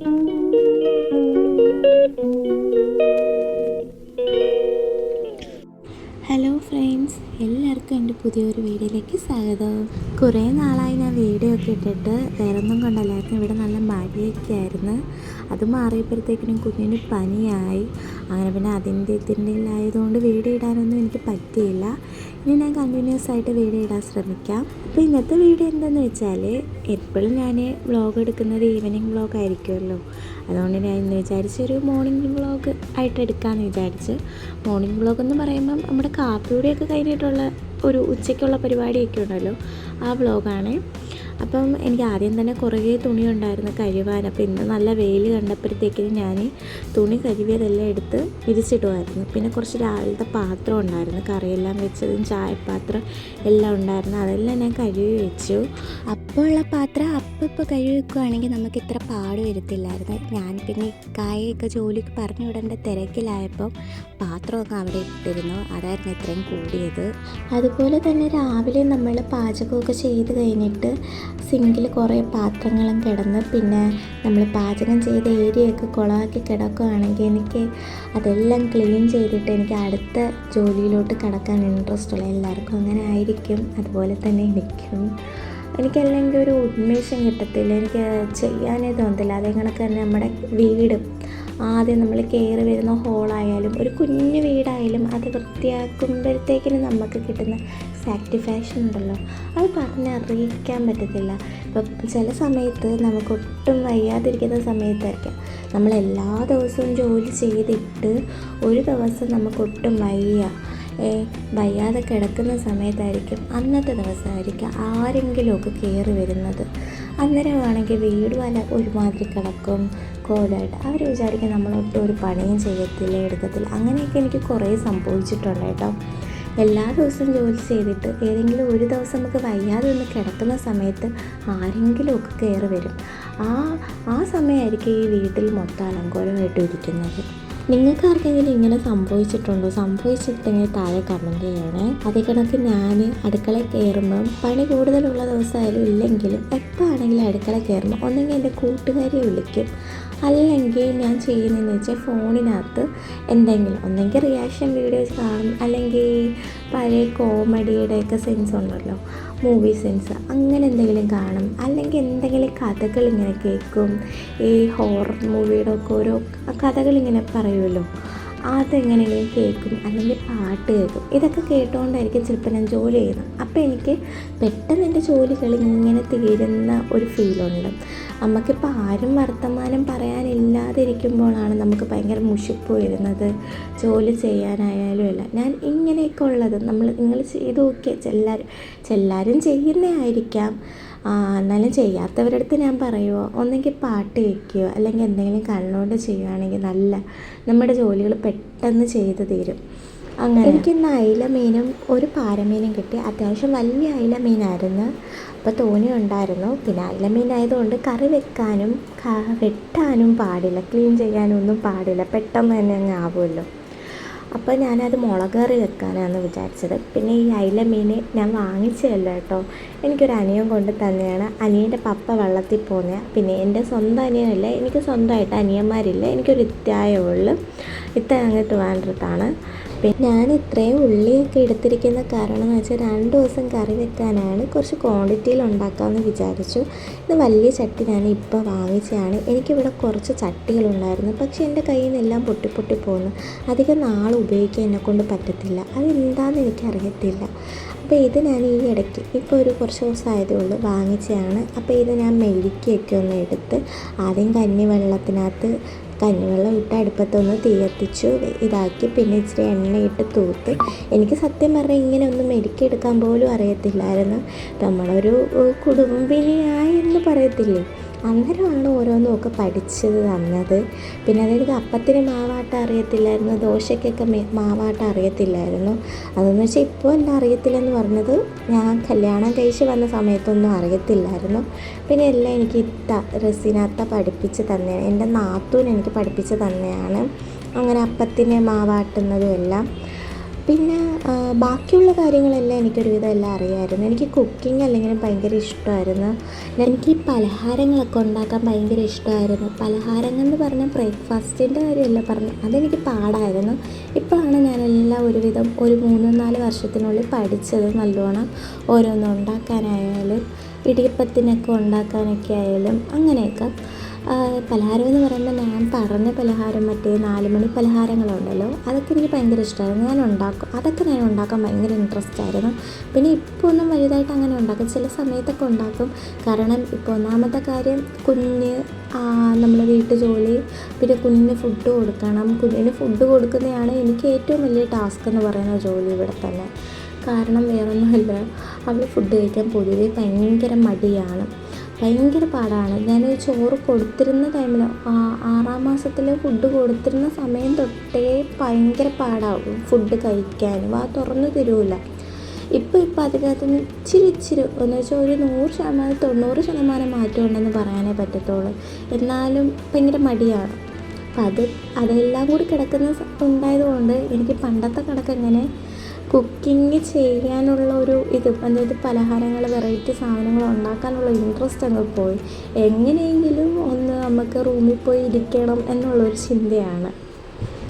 Hello friends എല്ലാവർക്കും എന്റെ പുതിയൊരു വീഡിയോയിലേക്ക് സ്വാഗതം. കുറേ നാളായി ഞാൻ വീഡിയോ ഒക്കെ ഇട്ടിട്ട് വേറൊന്നും കൊണ്ടല്ലായിരുന്നു. ഇവിടെ നല്ല മഴയൊക്കെ ആയിരുന്നു അത് മാറിയപ്പോഴത്തേക്കിനും കുഞ്ഞിന് പനിയായി. അങ്ങനെ പിന്നെ അതിന്റെ ഇതിന്റെ ആയതുകൊണ്ട് വീഡിയോ ഇടാനൊന്നും എനിക്ക് പറ്റിയില്ല. ഇനി ഞാൻ കണ്ടിന്യൂസ് ആയിട്ട് വീഡിയോ ഇടാൻ ശ്രമിക്കാം. അപ്പോൾ ഇന്നത്തെ വീഡിയോ എന്താന്ന് വെച്ചാൽ എപ്പോഴും ഞാൻ വ്ളോഗ് എടുക്കുന്നത് ഈവനിങ് വ്ളോഗ് ആയിരിക്കുമല്ലോ. അതുകൊണ്ട് ഞാൻ ഇന്ന് വിചാരിച്ചൊരു മോർണിംഗ് വ്ളോഗ് ആയിട്ട് എടുക്കാമെന്ന് വിചാരിച്ച്. മോർണിംഗ് വ്ളോഗ് എന്ന് പറയുമ്പം നമ്മുടെ കാപ്പിയുടെയൊക്കെ കഴിഞ്ഞിട്ടുള്ള ഒരു ഉച്ചയ്ക്കുള്ള പരിപാടിയൊക്കെ ഉണ്ടല്ലോ. ആ വ്ളോഗാണ് അപ്പം എനിക്ക് ആദ്യം തന്നെ കുറേ തുണി ഉണ്ടായിരുന്നു കഴുകാൻ. അപ്പോൾ ഇന്ന് നല്ല വെയിൽ കണ്ടപ്പോഴത്തേക്കിന് ഞാൻ തുണി കഴുകിയതെല്ലാം എടുത്ത് വിരിച്ചിടുമായിരുന്നു. പിന്നെ കുറച്ച് രാവിലത്തെ പാത്രം ഉണ്ടായിരുന്നു കറിയെല്ലാം വെച്ചതും ചായപ്പാത്രം എല്ലാം ഉണ്ടായിരുന്നു. അതെല്ലാം ഞാൻ കഴുകി വെച്ചു. അപ്പോൾ ഉള്ള പാത്രം അപ്പം ഇപ്പോൾ കഴുകി നമുക്ക് ഇത്ര പാട് വരത്തില്ലായിരുന്നു. ഞാൻ പിന്നെ കായൊക്കെ ജോലിക്ക് പറഞ്ഞു വിടേണ്ട തിരക്കിലായപ്പം പാത്രമൊക്കെ അവിടെ ഇട്ടിരുന്നു. അതായിരുന്നു ഇത്രയും കൂടിയത്. അതുപോലെ തന്നെ രാവിലെ നമ്മൾ പാചകമൊക്കെ ചെയ്ത് കഴിഞ്ഞിട്ട് സിങ്കിൽ കുറേ പാത്രങ്ങളും കിടന്ന് പിന്നെ നമ്മൾ പാചകം ചെയ്ത ഏരിയയൊക്കെ കുളമാക്കി കിടക്കുകയാണെങ്കിൽ എനിക്ക് അതെല്ലാം ക്ലീൻ ചെയ്തിട്ട് എനിക്ക് അടുത്ത ജോലിയിലോട്ട് കിടക്കാൻ ഇൻട്രസ്റ്റ് ഉള്ള എല്ലാവർക്കും അങ്ങനെ ആയിരിക്കും. അതുപോലെ തന്നെ എനിക്കും. എനിക്കല്ലെങ്കിൽ ഒരു ഉന്മേഷം കിട്ടത്തില്ല. എനിക്ക് ചെയ്യാനേ തോന്നത്തില്ല. അതേ കണക്ക് തന്നെ നമ്മുടെ വീട്. ആദ്യം നമ്മൾ കയറി വരുന്ന ഹോളായാലും ഒരു കുഞ്ഞു വീടായാലും അത് വൃത്തിയാക്കുമ്പോഴത്തേക്കിന് നമുക്ക് കിട്ടുന്ന സാറ്റിസ്ഫാക്ഷൻ ഉണ്ടല്ലോ. അത് പറഞ്ഞറിയിക്കാൻ പറ്റത്തില്ല. ഇപ്പം ചില സമയത്ത് നമുക്ക് ഒട്ടും വയ്യാതിരിക്കുന്ന സമയത്തായിരിക്കാം. നമ്മൾ എല്ലാ ദിവസവും ജോലി ചെയ്തിട്ട് ഒരു ദിവസം നമുക്കൊട്ടും വയ്യ. വയ്യാതെ കിടക്കുന്ന സമയത്തായിരിക്കും അന്നത്തെ ദിവസമായിരിക്കും ആരെങ്കിലുമൊക്കെ കയറി വരുന്നത്. അന്നേരമാണെങ്കിൽ വീട് വല ഒരുമാതിരി കിടക്കും കോലായിട്ട്. അവർ വിചാരിക്കും നമ്മളൊട്ടും ഒരു പണിയും ചെയ്യത്തില്ല എടുക്കത്തില്ല. അങ്ങനെയൊക്കെ എനിക്ക് കുറേ സംഭവിച്ചിട്ടുണ്ട് കേട്ടോ. എല്ലാ ദിവസവും ജോലി ചെയ്തിട്ട് ഏതെങ്കിലും ഒരു ദിവസം നമുക്ക് വയ്യാതെ ഒന്ന് കിടക്കുന്ന സമയത്ത് ആരെങ്കിലുമൊക്കെ കയറി വരും. ആ ആ സമയമായിരിക്കും ഈ വീട്ടിൽ മൊത്തം അലങ്കോലമായിട്ട് ഇരിക്കുന്നത്. നിങ്ങൾക്ക് ആർക്കെങ്കിലും ഇങ്ങനെ സംഭവിച്ചിട്ടുണ്ടോ? സംഭവിച്ചിട്ടുണ്ടെങ്കിൽ താഴെ കമന്റ് ചെയ്യണേ. അതേ കണക്ക് ഞാൻ അടുക്കളയിൽ കയറുമ്പം പണി കൂടുതലുള്ള ദിവസമായാലും ഇല്ലെങ്കിലും എപ്പോൾ ആണെങ്കിലും അടുക്കള കയറുമ്പോൾ ഒന്നെങ്കിൽ എന്റെ കൂട്ടുകാരെ വിളിക്കും. അല്ലെങ്കിൽ ഞാൻ ചെയ്യുന്നതെന്ന് വെച്ചാൽ ഫോണിനകത്ത് എന്തെങ്കിലും ഒന്നെങ്കിൽ റിയാക്ഷൻ വീഡിയോസ് കാണും. അല്ലെങ്കിൽ പഴയ കോമഡിയുടെയൊക്കെ സെൻസ് ഉണ്ടല്ലോ. മൂവി സെൻസ് അങ്ങനെ എന്തെങ്കിലും കാണും. അല്ലെങ്കിൽ എന്തെങ്കിലും കഥകൾ ഇങ്ങനെ കേൾക്കും. ഈ ഹോറർ മൂവിയുടെ ഒക്കെ ഓരോ കഥകൾ ഇങ്ങനെ പറയുമല്ലോ. അതെങ്ങനെയെങ്കിലും കേൾക്കും അല്ലെങ്കിൽ പാട്ട് കേൾക്കും. ഇതൊക്കെ കേട്ടുകൊണ്ടായിരിക്കും ചിലപ്പോൾ ഞാൻ ജോലി ചെയ്യുന്നത്. അപ്പോൾ എനിക്ക് പെട്ടെന്ന് എന്റെ ജോലികൾ ഇങ്ങനെ തീരുന്ന ഒരു ഫീലുണ്ട്. നമുക്കിപ്പോൾ ആരും വർത്തമാനം പറയാനില്ലാതിരിക്കുമ്പോഴാണ് നമുക്ക് ഭയങ്കര മുഷിപ്പ് വരുന്നത്. ജോലി ചെയ്യാനായാലും ഇല്ല ഞാൻ ഇങ്ങനെയൊക്കെ ഉള്ളത് നമ്മൾ നിങ്ങൾ ചെയ്ത് നോക്കിയ ചെല്ലാരും ചെല്ലാരും ചെയ്യുന്നേ ആയിരിക്കാം. ആ, എന്നാലും ചെയ്യാത്തവരുടെ അടുത്ത് ഞാൻ പറയുമോ ഒന്നെങ്കിൽ പാട്ട് കേൾക്കുകയോ അല്ലെങ്കിൽ എന്തെങ്കിലും കണ്ണുകൊണ്ട് ചെയ്യുകയാണെങ്കിൽ നല്ല നമ്മുടെ ജോലികൾ പെട്ടെന്ന് ചെയ്ത് തീരും. അങ്ങനെ എനിക്ക് അയില മീനും ഒരു പാരമീനും കിട്ടി. അത്യാവശ്യം വലിയ അയില മീനായിരുന്നു. അപ്പോൾ തോണി ഉണ്ടായിരുന്നു. പിന്നെ അയില മീനായതുകൊണ്ട് കറി വെക്കാനും വെട്ടാനും പാടില്ല. ക്ലീൻ ചെയ്യാനും ഒന്നും പാടില്ല. പെട്ടെന്ന് തന്നെ അങ്ങ് ആവുമല്ലോ. അപ്പോൾ ഞാനത് മുളക് കറി വെക്കാനാണ് വിചാരിച്ചത്. പിന്നെ ഈ അയില മീൻ ഞാൻ വാങ്ങിച്ചതല്ല കേട്ടോ. എനിക്കൊരു അനിയൻ കൊണ്ട് തന്നെയാണ്. അനിയന്റെ പപ്പ വെള്ളത്തിൽ പോന്നെ പിന്നെ എന്റെ സ്വന്തം അനിയനല്ല എനിക്ക് സ്വന്തമായിട്ട് അനിയന്മാരില്ല. എനിക്കൊരു ഇത്തായേ ഉള്ളു. ഇത്ത അങ്ങോട്ട് വേണ്ടതാണ്. ഞാൻ ഇത്രയും ഉള്ളിയൊക്കെ എടുത്തിരിക്കുന്ന കാരണം എന്ന് വെച്ചാൽ രണ്ട് ദിവസം കറി വെക്കാനാണ് കുറച്ച് ക്വാണ്ടിറ്റിയിൽ ഉണ്ടാക്കാമെന്ന് വിചാരിച്ചു. ഇത് വലിയ ചട്ടി ഞാൻ ഇപ്പോൾ വാങ്ങിച്ചതാണ്. എനിക്കിവിടെ കുറച്ച് ചട്ടികളുണ്ടായിരുന്നു പക്ഷേ എന്റെ കയ്യിൽ നിന്നെല്ലാം പൊട്ടി പൊട്ടി പോകുന്നു അധികം നാൾ ഉപയോഗിക്കാൻ എന്നെക്കൊണ്ട് പറ്റത്തില്ല. അതെന്താണെന്ന് എനിക്കറിയത്തില്ല. അപ്പോൾ ഇത് ഞാൻ ഈ ഇടയ്ക്ക് ഇപ്പോൾ ഒരു കുറച്ച് ദിവസമായതേ ഉള്ളൂ വാങ്ങിച്ചതാണ്. അപ്പോൾ ഇത് ഞാൻ മെഴുക്കിയൊക്കെ ഒന്ന് എടുത്ത് ആദ്യം കഞ്ഞി വെള്ളത്തിനകത്ത് കഞ്ഞിവെള്ളം ഇട്ട് അടുപ്പത്തൊന്ന് തീ കത്തിച്ചു ഇതാക്കി പിന്നെ ഇച്ചിരി എണ്ണയിട്ട് തൂത്ത്. എനിക്ക് സത്യം പറഞ്ഞാൽ ഇങ്ങനെ ഒന്നും മെരുക്കിയെടുക്കാൻ പോലും അറിയത്തില്ലായിരുന്നു. നമ്മളൊരു കുടുംബിനിയായി എന്ന് പറയത്തില്ലേ? അന്നേരമാണ് ഓരോന്നുമൊക്കെ പഠിച്ചത് തന്നത് പിന്നെ അതായത് അപ്പത്തിന് മാവാട്ട അറിയത്തില്ലായിരുന്നു ദോശയ്ക്കൊക്കെ മാവാട്ട അറിയത്തില്ലായിരുന്നു. അതെന്ന് വെച്ചാൽ ഇപ്പോൾ എല്ലാം അറിയത്തില്ലെന്ന് പറഞ്ഞത് ഞാൻ കല്യാണം കഴിച്ച് വന്ന സമയത്തൊന്നും അറിയത്തില്ലായിരുന്നു. പിന്നെ എല്ലാം എനിക്ക് ഇത്ത റസീനാത്ത പഠിപ്പിച്ച് തന്നെയാണ്. എന്റെ നാത്തൂൻ എനിക്ക് പഠിപ്പിച്ച് തന്നെയാണ്. അങ്ങനെ അപ്പത്തിന് മാവാട്ടുന്നതും എല്ലാം. പിന്നെ ബാക്കിയുള്ള കാര്യങ്ങളെല്ലാം എനിക്കൊരുവിധം എല്ലാം അറിയാമായിരുന്നു എനിക്ക് കുക്കിംഗ് അല്ലെങ്കിലും ഭയങ്കര ഇഷ്ടമായിരുന്നു. എനിക്ക് പലഹാരങ്ങളൊക്കെ ഉണ്ടാക്കാൻ ഭയങ്കര ഇഷ്ടമായിരുന്നു. പലഹാരങ്ങൾ എന്ന് പറഞ്ഞാൽ ബ്രേക്ക്ഫാസ്റ്റിന്റെ കാര്യമല്ല പറഞ്ഞു അതെനിക്ക് പാടായിരുന്നു. ഇപ്പോഴാണ് ഞാനെല്ലാം ഒരുവിധം ഒരു മൂന്ന് നാല് വർഷത്തിനുള്ളിൽ പഠിച്ചത് നല്ലോണം. ഓരോന്നും ഉണ്ടാക്കാനായാലും ഇടിയപ്പത്തിനൊക്കെ ഉണ്ടാക്കാനൊക്കെ ആയാലും അങ്ങനെയൊക്കെ. പലഹാരം എന്ന് പറയുമ്പോൾ ഞാൻ പറഞ്ഞ പലഹാരം മറ്റേ നാല് മണി പലഹാരങ്ങളുണ്ടല്ലോ അതൊക്കെ എനിക്ക് ഭയങ്കര ഇഷ്ടമായിരുന്നു ഞാൻ ഉണ്ടാക്കും അതൊക്കെ ഞാൻ ഉണ്ടാക്കാൻ ഭയങ്കര ഇൻട്രസ്റ്റ് ആയിരുന്നു. പിന്നെ ഇപ്പോൾ ഒന്നും വലുതായിട്ട് അങ്ങനെ ഉണ്ടാക്കും ചില സമയത്തൊക്കെ ഉണ്ടാക്കും. കാരണം ഇപ്പോൾ ഒന്നാമത്തെ കാര്യം കുഞ്ഞ് നമ്മൾ വീട്ടു ജോലി പിന്നെ കുഞ്ഞിന് ഫുഡ് കൊടുക്കണം. കുഞ്ഞിന് ഫുഡ് കൊടുക്കുന്നതാണ് എനിക്ക് ഏറ്റവും വലിയ ടാസ്ക് എന്ന് പറയുന്ന ജോലി ഇവിടെ തന്നെ. കാരണം വേറൊന്നുമില്ല. അവൾ ഫുഡ് കഴിക്കാൻ പൊതുവേ ഭയങ്കര മടിയാണ്. ഭയങ്കര പാടാണ്. ഞാൻ ചോറ് കൊടുത്തിരുന്ന ടൈമിൽ ആറാം മാസത്തിൽ ഫുഡ് കൊടുത്തിരുന്ന സമയം തൊട്ടേ ഭയങ്കര പാടാവും ഫുഡ് കഴിക്കാൻ വാ തുറന്നു തരൂല. ഇപ്പോൾ ഇപ്പോൾ അതിനകത്ത് ഇച്ചിരി ഇച്ചിരി എന്ന് വെച്ചാൽ ഒരു നൂറ് ശതമാനം തൊണ്ണൂറ് ശതമാനം മാറ്റം ഉണ്ടെന്ന് പറയാനേ പറ്റത്തുള്ളൂ. എന്നാലും ഭയങ്കര മടിയാണ്. അപ്പം അത് അതെല്ലാം കൂടി കിടക്കുന്ന ഉണ്ടായതുകൊണ്ട് എനിക്ക് പണ്ടത്തെ കണക്ക് എങ്ങനെ കുക്കിംഗ് ചെയ്യാനുള്ള ഒരു ഇത് അതായത് പലഹാരങ്ങൾ വെറൈറ്റി സാധനങ്ങൾ ഉണ്ടാക്കാനുള്ള ഇൻട്രസ്റ്റ് അങ്ങ് പോയി. എങ്ങനെയെങ്കിലും ഒന്ന് നമുക്ക് റൂമിൽ പോയി ഇരിക്കണം എന്നുള്ളൊരു ചിന്തയാണ്.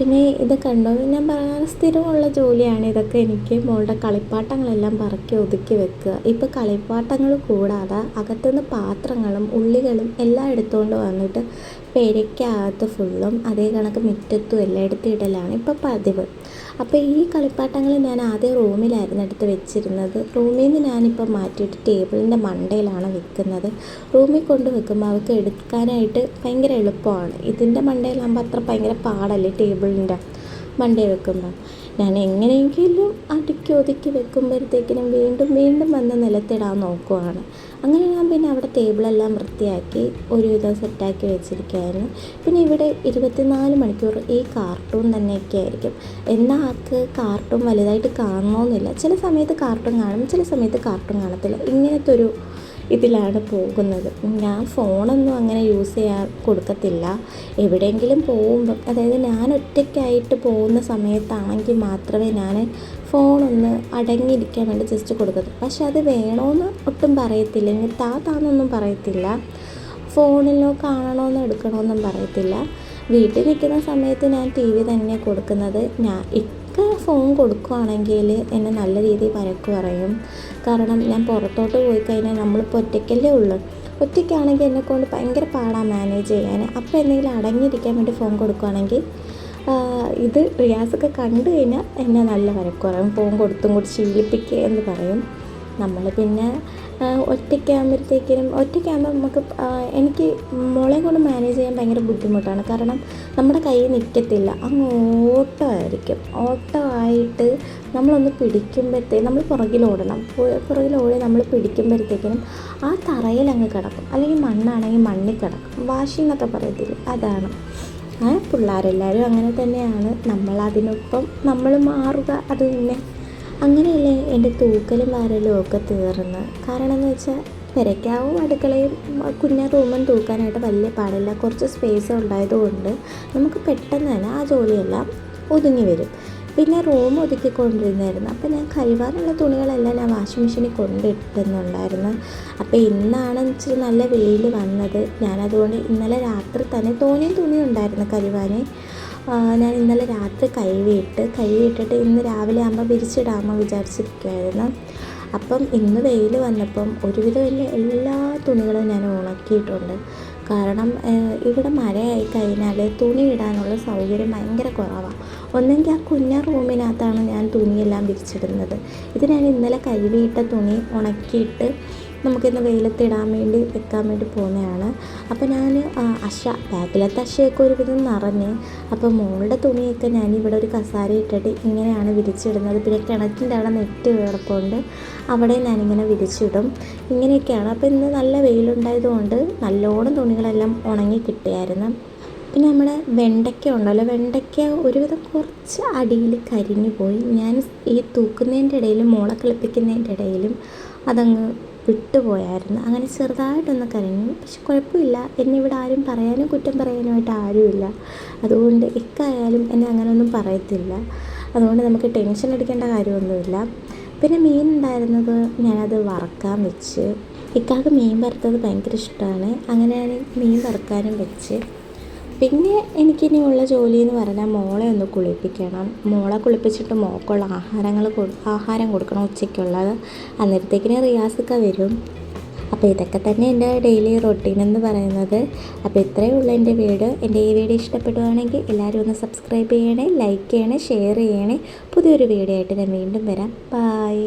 പിന്നെ ഇത് കണ്ടോ? ഞാൻ പറഞ്ഞ സ്ഥിരമുള്ള ജോലിയാണ് ഇതൊക്കെ എനിക്ക് മോളുടെ കളിപ്പാട്ടങ്ങളെല്ലാം പറക്കി ഒതുക്കി വെക്കുക. ഇപ്പോൾ കളിപ്പാട്ടങ്ങൾ കൂടാതെ അകത്തുനിന്ന് പാത്രങ്ങളും ഉള്ളികളും എല്ലാം എടുത്തുകൊണ്ട് വന്നിട്ട് പെരയ്ക്കകത്ത് ഫുള്ളും അതേ കണക്ക് മുറ്റത്തും എല്ലാം ഇടലാണ് ഇപ്പോൾ പതിവ്. അപ്പോൾ ഈ കളിപ്പാട്ടങ്ങൾ ഞാൻ ആദ്യം റൂമിലായിരുന്നു എടുത്ത് വെച്ചിരുന്നത്. റൂമിൽ നിന്ന് ഞാനിപ്പോൾ മാറ്റിയിട്ട് ടേബിളിന്റെ മണ്ടയിലാണ് വെക്കുന്നത്. റൂമിൽ കൊണ്ട് വെക്കുമ്പോൾ അവർക്ക് എടുക്കാനായിട്ട് ഭയങ്കര എളുപ്പമാണ്. ഇതിന്റെ മണ്ടയിലാകുമ്പോൾ അത്ര ഭയങ്കര പാടല്ലേ ടേബിളിന്റെ മണ്ടി വെക്കുമ്പോൾ ഞാൻ എങ്ങനെയെങ്കിലും അടുക്കി ഒതുക്കി വെക്കുമ്പോഴത്തേക്കിനും വീണ്ടും വീണ്ടും വന്ന് നിലത്തിടാൻ നോക്കുവാണ്. അങ്ങനെ ഞാൻ പിന്നെ അവിടെ ടേബിളെല്ലാം വൃത്തിയാക്കി ഒരുവിധം സെറ്റാക്കി വെച്ചിരിക്കുകയായിരുന്നു. പിന്നെ ഇവിടെ ഇരുപത്തിനാല് മണിക്കൂർ ഈ കാർട്ടൂൺ തന്നെയൊക്കെ ആയിരിക്കും എന്നാൽ ആൾക്ക് കാർട്ടൂൺ വലുതായിട്ട് കാണണമെന്നില്ല ചില സമയത്ത് കാർട്ടൂൺ കാണും ചില സമയത്ത് കാർട്ടൂൺ കാണത്തില്ല. ഇങ്ങനത്തെ ഒരു ഇതിലാണ് പോകുന്നത്. ഞാൻ ഫോണൊന്നും അങ്ങനെ യൂസ് ചെയ്യാൻ കൊടുക്കത്തില്ല. എവിടെയെങ്കിലും പോകുമ്പം അതായത് ഞാൻ ഒറ്റയ്ക്കായിട്ട് പോകുന്ന സമയത്താണെങ്കിൽ മാത്രമേ ഞാൻ ഫോണൊന്ന് അടങ്ങിയിരിക്കാൻ വേണ്ടി ജസ്റ്റ് കൊടുക്കത്തുള്ളൂ. പക്ഷെ അത് വേണമെന്ന് ഒട്ടും പറയത്തില്ല. ഇനി താ താന്നൊന്നും പറയത്തില്ല. ഫോണിലോ കാണണമെന്നോ എടുക്കണമെന്നും പറയത്തില്ല. വീട്ടിൽ നിൽക്കുന്ന സമയത്ത് ഞാൻ ടി വി തന്നെ കൊടുക്കുന്നത്. ഞാൻ ഇക്ക ഫോൺ കൊടുക്കുകയാണെങ്കിൽ എന്നെ നല്ല രീതിയിൽ വഴക്ക് പറയും. കാരണം ഞാൻ പുറത്തോട്ട് പോയി കഴിഞ്ഞാൽ നമ്മളിപ്പോൾ ഒറ്റയ്ക്കല്ലേ ഉള്ളൂ. ഒറ്റയ്ക്കാണെങ്കിൽ എന്നെക്കൊണ്ട് ഭയങ്കര പാടാണ് മാനേജ് ചെയ്യാൻ. അപ്പോൾ എന്തെങ്കിലും അടങ്ങിയിരിക്കാൻ വേണ്ടി ഫോൺ കൊടുക്കുകയാണെങ്കിൽ ഇത് റിയാസൊക്കെ കണ്ടു കഴിഞ്ഞാൽ എന്നെ നല്ല വഴക്ക് പറയും. ഫോൺ കൊടുത്തും കൂടി ശീലിപ്പിക്കുക എന്ന് പറയും. നമ്മൾ പിന്നെ ഒറ്റയ്ക്കാകുമ്പോഴത്തേക്കിനും ഒറ്റയ്ക്കാകുമ്പോൾ നമുക്ക് എനിക്ക് മോളെ കൊണ്ട് മാനേജ് ചെയ്യാൻ ഭയങ്കര ബുദ്ധിമുട്ടാണ്. കാരണം നമ്മുടെ കയ്യിൽ നിൽക്കത്തില്ല അങ്ങ് ഓട്ടമായിരിക്കും ഓട്ടമായിട്ട് നമ്മളൊന്ന് പിടിക്കുമ്പോഴത്തേക്കും നമ്മൾ പുറകിലോടണം പുറകിലോടി നമ്മൾ പിടിക്കുമ്പോഴത്തേക്കിനും ആ തറയിൽ അങ്ങ് കിടക്കും. അല്ലെങ്കിൽ മണ്ണാണെങ്കിൽ മണ്ണിൽ കിടക്കും. വാഷിംഗ് എന്നൊക്കെ പറയത്തില്ലേ? അതാണ്. പിള്ളേരെല്ലാവരും അങ്ങനെ തന്നെയാണ്. നമ്മളതിനൊപ്പം നമ്മൾ മാറുക. അത് തന്നെ. അങ്ങനെയല്ലേ എന്റെ തൂക്കലും വാരലും ഒക്കെ തീർന്ന്? കാരണം എന്ന് വെച്ചാൽ പെരയ്ക്കാവും അടുക്കളയും കുഞ്ഞ റൂമും തൂക്കാനായിട്ട് വലിയ പാടില്ല. കുറച്ച് സ്പേസ് ഉണ്ടായതുകൊണ്ട് നമുക്ക് പെട്ടെന്ന് തന്നെ ആ ജോലിയെല്ലാം ഒതുങ്ങി വരും. പിന്നെ റൂം ഒതുക്കിക്കൊണ്ടിരുന്നായിരുന്നു. അപ്പോൾ ഞാൻ കഴിവാനുള്ള തുണികളെല്ലാം ഞാൻ വാഷിംഗ് മെഷീനിൽ കൊണ്ടിട്ടുന്നുണ്ടായിരുന്നു. അപ്പോൾ ഇന്നാണ് ഇച്ചിരി നല്ല വെയിൽ വന്നത്. ഞാനതുകൊണ്ട് ഇന്നലെ രാത്രി തന്നെ തോനെയും തുണി ഉണ്ടായിരുന്നു ആ, ഞാൻ ഇന്നലെ രാത്രി കഴുകിയിട്ട് കഴുകിയിട്ടിട്ട് ഇന്ന് രാവിലെ ആകുമ്പോൾ വിരിച്ചിടാമോ വിചാരിച്ചിരിക്കുമായിരുന്നു അപ്പം ഇന്ന് വെയിൽ വന്നപ്പം ഒരുവിധം എല്ലാ തുണികളും ഞാൻ ഉണക്കിയിട്ടുണ്ട്. കാരണം ഇവിടെ മഴയായി കഴിഞ്ഞാൽ തുണി ഇടാനുള്ള സൗകര്യം ഭയങ്കര കുറവാണ് ഒന്നെങ്കിൽ ആ കുഞ്ഞ റൂമിനകത്താണ് ഞാൻ തുണിയെല്ലാം വിരിച്ചിടുന്നത്. ഇത് ഞാൻ ഇന്നലെ കഴുകിയിട്ട തുണി ഉണക്കിയിട്ട് നമുക്കിന്ന് വെയിലത്തിടാൻ വേണ്ടി വെക്കാൻ വേണ്ടി പോകുന്നതാണ്. അപ്പോൾ ഞാൻ അശ ബാക്കിലത്തെ അശയൊക്കെ ഒരുവിധം നിറഞ്ഞ് അപ്പോൾ മോളുടെ തുണിയൊക്കെ ഞാൻ ഇവിടെ ഒരു കസാര ഇട്ടിട്ട് ഇങ്ങനെയാണ് വിരിച്ചിടുന്നത്. പിന്നെ കിണറ്റിന്റെ അവിടെ നെറ്റ് വേർപ്പുണ്ട് അവിടെ ഞാനിങ്ങനെ വിരിച്ചിടും. ഇങ്ങനെയൊക്കെയാണ്. അപ്പോൾ ഇന്ന് നല്ല വെയിലുണ്ടായതുകൊണ്ട് നല്ലോണം തുണികളെല്ലാം ഉണങ്ങി കിട്ടിയായിരുന്നു. പിന്നെ നമ്മുടെ വെണ്ടയ്ക്ക ഉണ്ടല്ലോ. വെണ്ടയ്ക്ക ഒരുവിധം കുറച്ച് അടിയിൽ കരിഞ്ഞു പോയി. ഞാൻ ഈ തൂക്കുന്നതിന്റെ ഇടയിലും മോളെ കളിപ്പിക്കുന്നതിന്റെ ഇടയിലും അതങ്ങ് വിട്ടുപോയായിരുന്നു. അങ്ങനെ ചെറുതായിട്ടൊന്ന് കരഞ്ഞു. പക്ഷെ കുഴപ്പമില്ല. എന്നെ ഇവിടെ ആരും പറയാനും കുറ്റം പറയാനുമായിട്ട് ആരുമില്ല. അതുകൊണ്ട് എക്കായാലും എന്നെ അങ്ങനെയൊന്നും പറയത്തില്ല. അതുകൊണ്ട് നമുക്ക് ടെൻഷൻ അടിക്കേണ്ട കാര്യമൊന്നുമില്ല. പിന്നെ മീൻ ഉണ്ടായിരുന്നത് ഞാനത് വറക്കാൻ വെച്ച്. ഇക്കാക്ക് മീൻ വറുത്തത് ഭയങ്കര ഇഷ്ടമാണ്. അങ്ങനെ ഞാൻ മീൻ വറുക്കാനും വെച്ച്. പിന്നെ എനിക്കിനിയുള്ള ജോലി എന്ന് പറഞ്ഞാൽ മോളെ ഒന്ന് കുളിപ്പിക്കണം. മോളെ കുളിപ്പിച്ചിട്ട് മോക്കുള്ള ആഹാരങ്ങൾ ആഹാരം കൊടുക്കണം ഉച്ചയ്ക്കുള്ളത്. അന്നേരത്തേക്കിന് റിയാസൊക്കെ വരും. അപ്പോൾ ഇതൊക്കെ തന്നെ എന്റെ ഡെയിലി റൊട്ടീൻ എന്ന് പറയുന്നത്. അപ്പോൾ ഇത്രയേ ഉള്ളൂ എന്റെ വീഡിയോ എന്റെ ഈ വീഡിയോ ഇഷ്ടപ്പെടുവാണെങ്കിൽ എല്ലാവരും ഒന്ന് സബ്സ്ക്രൈബ് ചെയ്യണേ ലൈക്ക് ചെയ്യണേ ഷെയർ ചെയ്യണേ. പുതിയൊരു വീഡിയോ ആയിട്ട് ഞാൻ വീണ്ടും വരാം. ബായ്